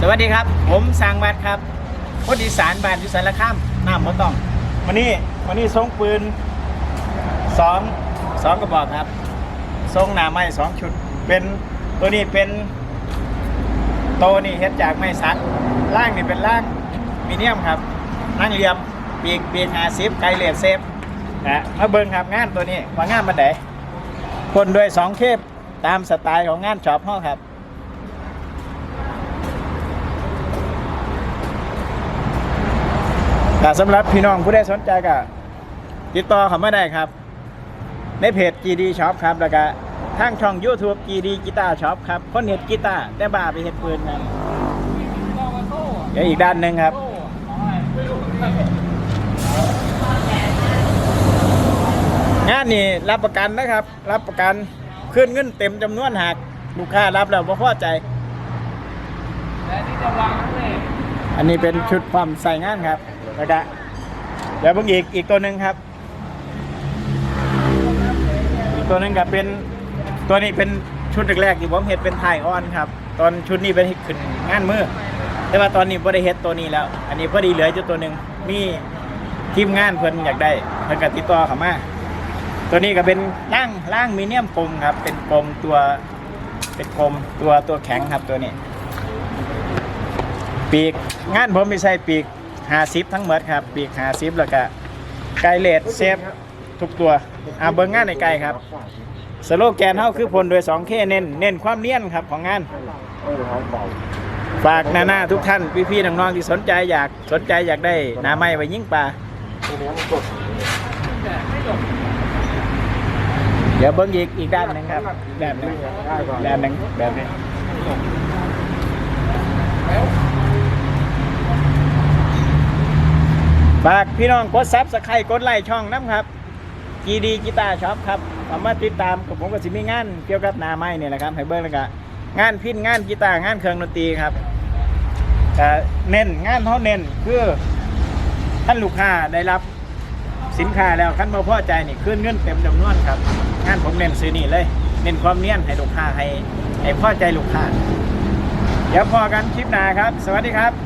สวัสดีครับ ผมสร้างบัตรครับคนอีสานบ้านอยู่สารคามน้ำมอต้องวันนี้วันนี้ทรงปืนสองสองกระบอกครับทรงหนาไม้สองชุด เป็นตัวนี้เป็นโตนี่เฮ็ดจากไม้สักล่างนี่เป็นล่างมีเนียมครับนั่งเหลี่ยมปีกปีกหาซิฟไกลเลสเซฟนะมาเบิ่งครับงานตัวนี้ว่างานมันไหนคนด้วยสองเคปตามสไตล์ของงานชอปห้องครับ แต่สำหรับพี่น้องผู้ได้สนใจก็ติดต่อเขามาได้ครับ ในเพจ GD Shop ครับแล้วก็ทางช่อง YouTube GD Guitar Shop ครับคนเห็ดกีตาร์แต่บ้าไปเห็ดปืนครับเดี๋ยวอีกด้านหนึ่งครับ งานนี้รับประกันนะครับ รับประกันขึ้นเงินเต็มจำนวนหากลูกค้ารับแล้วบ่พอใจ อันนี้เป็นชุดความใส่งานครับ แล้วก็เดี๋ยวเพิ่งอีกอีกตัวหนึ่งครับ อีกตัวหนึ่งก็เป็นตัวนี้เป็นชุดแรกๆที่ผมเห็ดเป็นถ่ายออนครับ ตอนชุดนี้เป็นขึ้นงานมือแต่ว่าตอนนี้บ่ได้เฮ็ดตัวนี้แล้ว อันนี้พอดีเหลือจุดตัวหนึ่งมีทีมงานเพิ่นอยากได้เพิ่นก็ติดต่อเข้ามาตัวนี้ก็เป็นร่างร่างมีเนียมกลมครับ เป็นกลมตัวเป็นกลมตัวตัวแข็งครับตัวนี้ ปีกงานผมไม่ใช่ปีก หาซิปทั้งหมดครับปีกหาซิปแล้วก็ไกเลดเซฟทุกตัวอาเบิ้งงานในไกลครับสโลแกนเฮาคือพลโดย 2K เน้นเน้นความเนียนครับของงาน ฝากหน้าๆทุกท่าน พี่ๆน้องๆที่สนใจอยากสนใจอยากได้นาไม้ไว้ยิงปลาเดี๋ยวเบิ้งอีกอีกด้านหนึ่งครับด้านหนึ่งด้านหนึ่งแบบนี้ฝาก พี่น้องกดซับสไครต์กดไลค์ช่องน้ำครับ GD กีตาช็อปครับสามารถติดตามกับผมก็สิมีงานเกี่ยวกับนาไม้เนี่ยแหละครับให้เบิ้งแล้วก็งานพินงานกีตาร์งานเครื่องดนตรีครับแต่เน้นงานเขาเน้นคือท่านลูกค้าได้รับสินค้าแล้วขั้นมาพอใจนี่ขึ้นเงินเต็มจำนวนครับ งานผมเน้นซื้อนี่เลย เน้นความเนียนให้ลูกค้าให้ให้พอใจลูกค้า เดี๋ยวพอกันคลิปหน้าครับ สวัสดีครับ